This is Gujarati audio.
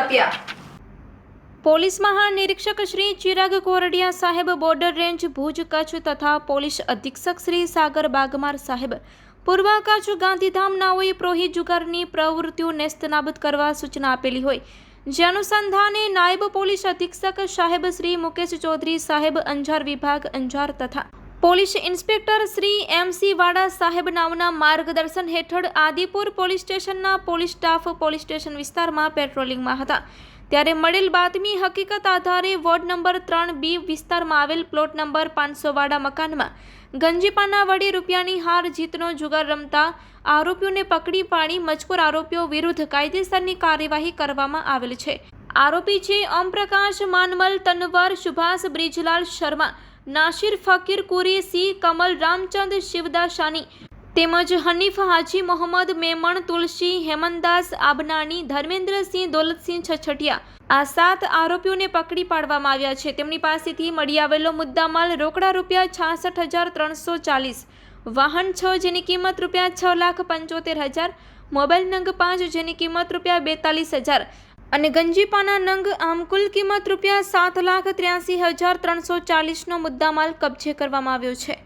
આપ્યા પોલીસ મહાનિરીક્ષક શ્રી ચિરાગ કોરડિયા સાહેબ બોર્ડર રેન્જ ભુજ કચ્છ તથા પોલીસ અધિક્ષક શ્રી સાગર બાગમાર સાહેબ પૂર્વ કચ્છ ગાંધીધામ નાઓએ પ્રોહી જુગારની પ્રવૃત્તિઓ નેસ્તનાબૂદ કરવા સૂચના આપેલી હોય. જે અનુસંધાને નાયબ પોલીસ અધિક્ષક સાહેબ શ્રી મુકેશ ચૌધરી સાહેબ અંજાર વિભાગ અંજાર તથા police inspector Shri M C Vada સાહેબ નામના માર્ગદર્શન હેઠળ આદિપુર પોલીસ સ્ટેશનના પોલીસ સ્ટાફ પોલીસ સ્ટેશન વિસ્તારમાં પેટ્રોલિંગમાં હતા. ત્યારે મળેલ બાતમી હકીકત આધારે વોર્ડ નંબર ત્રણ બી વિસ્તારમાં આવેલ પ્લોટ નંબર પાંચસો વાળા મકાનમાં ગંજીપાના વડે રૂપિયાની હાર જીતનો જુગાર રમતા આરોપીઓને પકડી પાડી મજકૂર આરોપીઓ વિરુદ્ધ કાયદેસરની કાર્યવાહી કરવામાં આવેલ છે. આરોપી છે ઓમપ્રકાશ માનમલ, તનવર, સુભાષ બ્રિજલાલ શર્મા, નાસિર ફકીર કુરી સિંહ કમલ રામચંદ શિવદાસાની તેમજ હનીફ હાજી, મોહમ્મદ મેમણ, તુલસી હેમનદાસ આબનાની, ધર્મેન્દ્રસિંહ, દોલતસિંહ છછટિયા આ સાત આરોપીઓને પકડી પાડવામાં આવ્યા છે. તેમની પાસેથી મળી આવેલો મુદ્દામાલ રોકડા રૂપિયા છાસઠ હજાર ત્રણસો ચાલીસ, વાહન છ જેની કિંમત રૂપિયા છ લાખ પંચોતેર હજાર, મોબાઈલ નંગ પાંચ જેની કિંમત રૂપિયા બેતાલીસ હજાર અને ગંજીપાના નંગ આમ કુલ કિંમત રૂપિયા સાત લાખ ત્ર્યાસી હજાર ત્રણસો ચાલીસનો મુદ્દામાલ કબજે કરવામાં આવ્યો છે.